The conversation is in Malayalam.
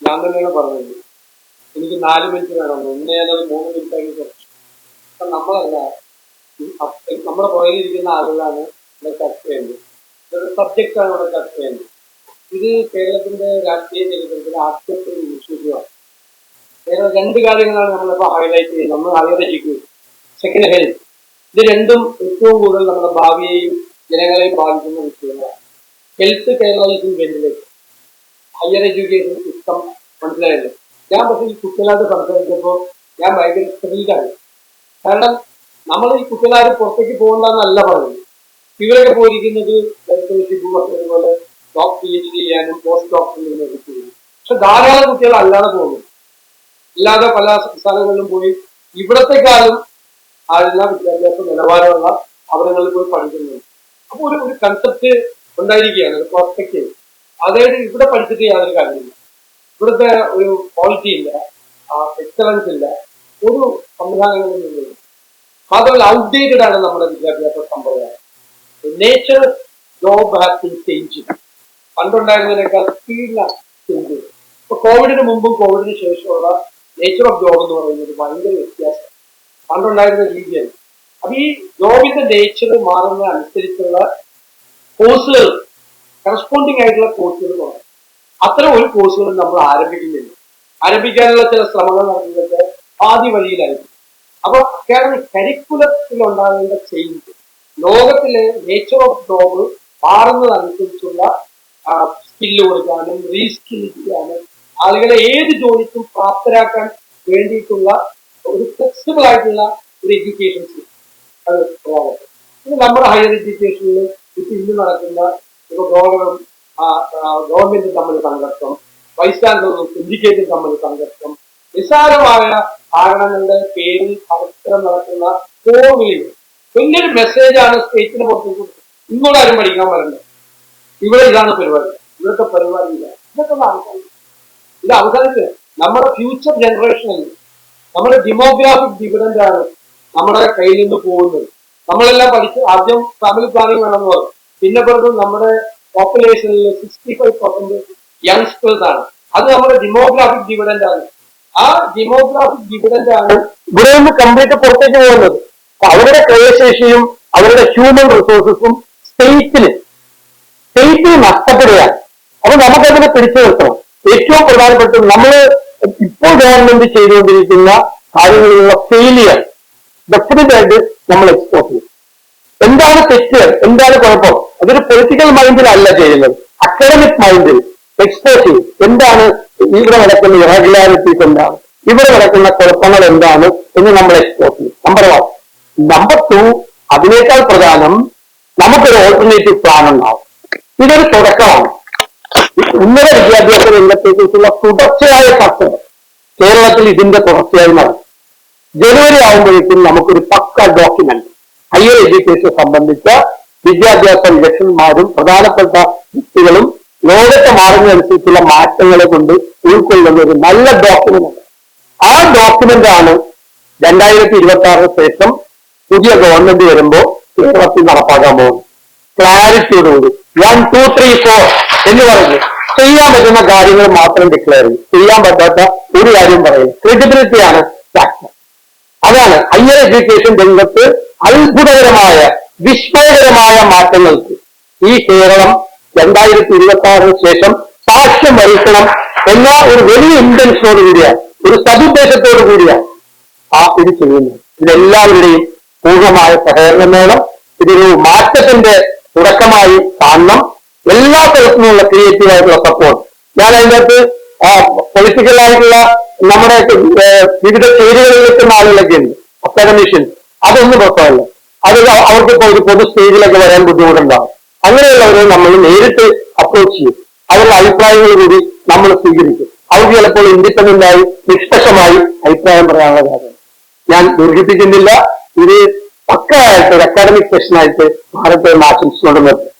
ഞാൻ തന്നെയാണ് പറഞ്ഞത് എനിക്ക് നാല് മിനിറ്റ് വേണം. ഒന്ന് ഞാനത് മൂന്ന് മിനിറ്റ് കുറച്ചു. അപ്പൊ നമ്മളല്ല നമ്മുടെ പുറകിലിരിക്കുന്ന ആളുകളാണ് ഇവിടെ ചർച്ച ചെയ്യുന്നത്. ഇതൊരു സബ്ജക്റ്റാണ് ഇവിടെ ചർച്ച ചെയ്യുന്നത്. ഇത് കേരളത്തിന്റെ രാഷ്ട്രീയ ചരിത്രത്തിൽ ആദ്യത്തെ ഒരു വിഷയമാണ്. കേരളം രണ്ട് കാര്യങ്ങളാണ് നമ്മളിപ്പോൾ ഹൈലൈറ്റ് ചെയ്യുന്നത്. നമ്മൾ എഡ്യൂക്കേഷൻ സെക്കൻഡ് ഹെൽത്ത് ഇത് രണ്ടും ഏറ്റവും കൂടുതൽ നമ്മുടെ ഭാവിയെയും ജനങ്ങളെയും ബാധിക്കുന്ന വിഷയങ്ങളാണ്. ഹെൽത്ത് കേരളത്തിൽ വെന്റിലേഷൻ ഹയർ എഡ്യൂക്കേഷൻ സിസ്റ്റം മനസ്സിലായത് ഞാൻ പക്ഷേ ഈ കുട്ടികളായിട്ട് സംസാരിച്ചപ്പോൾ ഞാൻ ഭയങ്കര സ്ത്രീകാണ് കാരണം നമ്മൾ ഈ കുട്ടികളാരും പുറത്തേക്ക് പോകണ്ടെന്നല്ല പറയുന്നത്. ഇവരൊക്കെ പോയിരിക്കുന്നത് പോലെ ഡോക്ടർ പി എച്ച് ഡി ചെയ്യാനും പോസ്റ്റ് ഡോക്ടറിനൊക്കെ ചെയ്യുന്നു പക്ഷെ ധാരാളം കുട്ടികൾ അല്ലാതെ പോകുന്നു. അല്ലാതെ പല സംസ്ഥാനങ്ങളിലും പോയി ഇവിടത്തെക്കാളും ആളുള്ള വിദ്യാഭ്യാസ നിലവാരമുള്ള അവിടങ്ങളിൽ പോയി പഠിക്കുന്നുണ്ട്. അപ്പോൾ ഒരു ഒരു കൺസെപ്റ്റ് ഉണ്ടായിരിക്കുകയാണ് പെർസ്പെക്റ്റീവ് അതായത് ഇവിടെ പഠിച്ചിട്ട് യാതൊരു കാര്യമില്ല ഇവിടുത്തെ ഒരു ക്വാളിറ്റി ഇല്ല എക്സലൻസ് ഇല്ല ഒരു സംവിധാനങ്ങളൊന്നും ഇല്ല. മാത്രമല്ല ഔട്ട്ഡേറ്റഡ് ആണ് നമ്മുടെ വിദ്യാഭ്യാസ സമ്പ്രദായം. Nature job has been changing പണ്ടുണ്ടായിരുന്നതിനേക്കാൾ സ്പീഡിലാണ് ചേഞ്ച് ഇപ്പൊ കോവിഡിന് മുമ്പും കോവിഡിന് ശേഷമുള്ള നേച്ചർ ഓഫ് ജോബ് എന്ന് പറയുന്നത് ഭയങ്കര വ്യത്യാസം. പണ്ടുണ്ടായിരുന്ന രീതിയാണ് അപ്പൊ ഈ ജോബിന്റെ നേച്ചർ മാറുന്ന അനുസരിച്ചുള്ള കോഴ്സുകൾ കറസ്പോണ്ടിങ് ആയിട്ടുള്ള കോഴ്സുകൾ തുടങ്ങും അത്തരം ഒരു കോഴ്സുകളും നമ്മൾ ആരംഭിക്കുന്നില്ല. ആരംഭിക്കാനുള്ള ചില ശ്രമങ്ങൾ നടത്തുന്നത് ആദ്യ വഴിയിലായിരുന്നു അപ്പൊ കേരള കരിക്കുലത്തിൽ ഉണ്ടാകേണ്ട ചേഞ്ച് ലോകത്തിലെ നേച്ചർ ഓഫ് ജോബ് മാറുന്നതനുസരിച്ചുള്ള സ്കില്ല് കൊടുക്കാനും റീസ്കിൽ ചെയ്യാനും ആളുകളെ ഏത് ജോലിക്കും പ്രാപ്തരാക്കാൻ വേണ്ടിയിട്ടുള്ള ഒരു ഫ്ലെക്സിബിൾ ആയിട്ടുള്ള ഒരു എഡ്യൂക്കേഷൻ സിസ്റ്റം അത് നമ്മുടെ ഹയർ എഡ്യൂക്കേഷനിൽ ഇപ്പൊ ഇന്ന് നടക്കുന്ന ഇപ്പൊ ഗവർണറും ഗവൺമെന്റും തമ്മിൽ സംഘർഷം വൈസ് ചാൻസലറും സിൻഡിക്കേറ്റും തമ്മിൽ സംഘർഷം നിസ്സാരമായ കാരണങ്ങളുടെ പേരിൽ പരസ്പരം നടക്കുന്ന കോവിലിൽ വലിയൊരു മെസ്സേജാണ് സ്റ്റേറ്റിന് പുറത്തേക്ക്. ഇങ്ങോട്ട് ആരും പഠിക്കാൻ വരണ്ട. ഇവിടെ ഇതാണ് പരിപാടി. ഇവിടുത്തെ പരിപാടി ഇല്ല ഇതൊക്കെ ഇത് അവസാനിച്ച് നമ്മുടെ ഫ്യൂച്ചർ ജനറേഷനിൽ നമ്മുടെ ഡെമോഗ്രാഫിക് ആണ് നമ്മുടെ കയ്യിൽ നിന്ന് പോകുന്നത്. നമ്മളെല്ലാം പഠിച്ച് ആദ്യം ഫാമിലി പ്ലാനിങ് വേണമെന്ന് പറഞ്ഞു. പിന്നെ പറഞ്ഞു നമ്മുടെ പോപ്പുലേഷനിൽ സിക്സ്റ്റി ഫൈവ് പെർസെന്റ് യങ്സ്റ്റേഴ്സ് ആണ്. അത് നമ്മുടെ ഡെമോഗ്രാഫിക് ഡിവിഡന്റ് ആണ്. ആ ഡെമോഗ്രാഫിക് ഡിവിഡന്റ് ആണ് ഇവിടെ നിന്ന് കംപ്ലീറ്റ് പുറത്തേക്ക് പോകുന്നത്. അവരുടെ ക്രയശേഷിയും അവരുടെ ഹ്യൂമൻ റിസോഴ്സസും സ്റ്റേറ്റിന് സ്റ്റേറ്റിന് നഷ്ടപ്പെടുകയാണ്. അപ്പൊ നമുക്കതിനെ പിടിച്ചു നിർത്തണം. ഏറ്റവും പ്രധാനപ്പെട്ട നമ്മൾ ഇപ്പോൾ ഗവൺമെന്റ് ചെയ്തുകൊണ്ടിരിക്കുന്ന കാര്യങ്ങളിലുള്ള ഫെയിലിയർ ഡെഫിനറ്റ് ആയിട്ട് നമ്മൾ എക്സ്പോർട്ട് ചെയ്യും. എന്താണ് തെറ്റ്? എന്താണ് കുഴപ്പം? അതൊരു പൊളിറ്റിക്കൽ മൈൻഡിലല്ല ചെയ്യുന്നത്. അക്കാഡമിക് മൈൻഡിൽ എക്സ്പോസ് എന്താണ് ഇവിടെ നടക്കുന്ന ഇറഗുലാരിറ്റീസ് എന്താണ് ഇവിടെ നടക്കുന്ന കുഴപ്പങ്ങൾ എന്താണ് എന്ന് നമ്മൾ എക്സ്പോസ് ചെയ്യും. നമ്പർ വൺ നമ്പർ ടു അതിനേക്കാൾ പ്രധാനം നമുക്കൊരു ഓൾട്ടർനേറ്റീവ് പ്ലാൻ ഉണ്ടാവും. ഇതൊരു തുടക്കമാണ്. ഉന്നത വിദ്യാഭ്യാസ രംഗത്തെക്കുറിച്ചുള്ള തുടർച്ചയായ ചർച്ചകൾ കേരളത്തിൽ ഇതിന്റെ തുടർച്ചയായി നടക്കും. ജനുവരി ആകുമ്പോഴേക്കും നമുക്കൊരു പക്ക ഡോക്യുമെന്റ് ഹയർ എഡ്യൂക്കേഷൻ സംബന്ധിച്ച വിദ്യാഭ്യാസ വിദഗ്ധന്മാരും പ്രധാനപ്പെട്ട വ്യക്തികളും ലോകത്തെ മാറുന്നതനുസരിച്ചുള്ള മാറ്റങ്ങളെ കൊണ്ട് ഉൾക്കൊള്ളുന്ന ഒരു നല്ല ഡോക്യുമെന്റ് ആ ഡോക്യുമെന്റ് ആണ് രണ്ടായിരത്തി ഇരുപത്തി ആറിന് ശേഷം പുതിയ ഗവൺമെന്റ് വരുമ്പോൾ കേരളത്തിൽ നടപ്പാക്കാൻ പോകുന്നത്. ക്ലാരിറ്റിയോടുകൂടി വൺ ടു ത്രീ ഫോർ എന്ന് പറഞ്ഞു ചെയ്യാൻ പറ്റുന്ന കാര്യങ്ങൾ മാത്രം ഡിക്ലെയർ ചെയ്യും. ചെയ്യാൻ പറ്റാത്ത ഒരു കാര്യം പറയും ക്രെഡിബിലിറ്റിയാണ് ഫാക്ടർ അതാണ് ഹയർ എഡ്യൂക്കേഷൻ രംഗത്ത് അത്ഭുതകരമായ വിസ്മയകരമായ മാറ്റങ്ങൾക്ക് ഈ കേരളം രണ്ടായിരത്തി ഇരുപത്തി ആറിന് ശേഷം സാക്ഷ്യം വഹിക്കണം എന്ന ഒരു വലിയ ഇന്റൻഷനോട് കൂടിയാണ് ഒരു സതുദ്ദേശത്തോട് കൂടിയാണ് ആ ഇത് ചെയ്യുന്നത് ഇതെല്ലാവരുടെയും പൂർണമായ സഹകരണം വേണം. ഇതൊരു മാറ്റത്തിന്റെ തുടക്കമായി കാണണം. എല്ലാ തരത്തിലുള്ള ക്രിയേറ്റീവ് ആയിട്ടുള്ള സപ്പോർട്ട് ഞാൻ അതിന്റെ അകത്ത് പൊളിറ്റിക്കൽ ആയിട്ടുള്ള നമ്മുടെ വിവിധ ചേരികളിൽ നിൽക്കുന്ന ആളുകളൊക്കെ ഉണ്ട് അക്കാഡമീഷ്യൻസ് അതൊന്നും പ്രശ്നമല്ല. അത് അവർക്ക് ഇപ്പോൾ ഒരു പൊതു സ്റ്റേജിലൊക്കെ വരാൻ ബുദ്ധിമുട്ടുണ്ടാവും. അങ്ങനെയുള്ളവരെ നമ്മൾ നേരിട്ട് അപ്രോച്ച് ചെയ്യും. അവരുടെ അഭിപ്രായങ്ങൾ കൂടി നമ്മൾ സ്വീകരിക്കും. അവർക്ക് ചിലപ്പോൾ ഇൻഡിപെൻഡന്റ് ആയി നിഷ്പക്ഷമായി അഭിപ്രായം പറയാനുള്ള കാര്യം. ഞാൻ ദുർഘിപ്പിക്കുന്നില്ല. ഇത് പക്കയായിട്ട് ഒരു അക്കാഡമിക് സെഷനായിട്ട് ഭാരത്തെ ആശംസിച്ചുകൊണ്ട് നിർത്തും.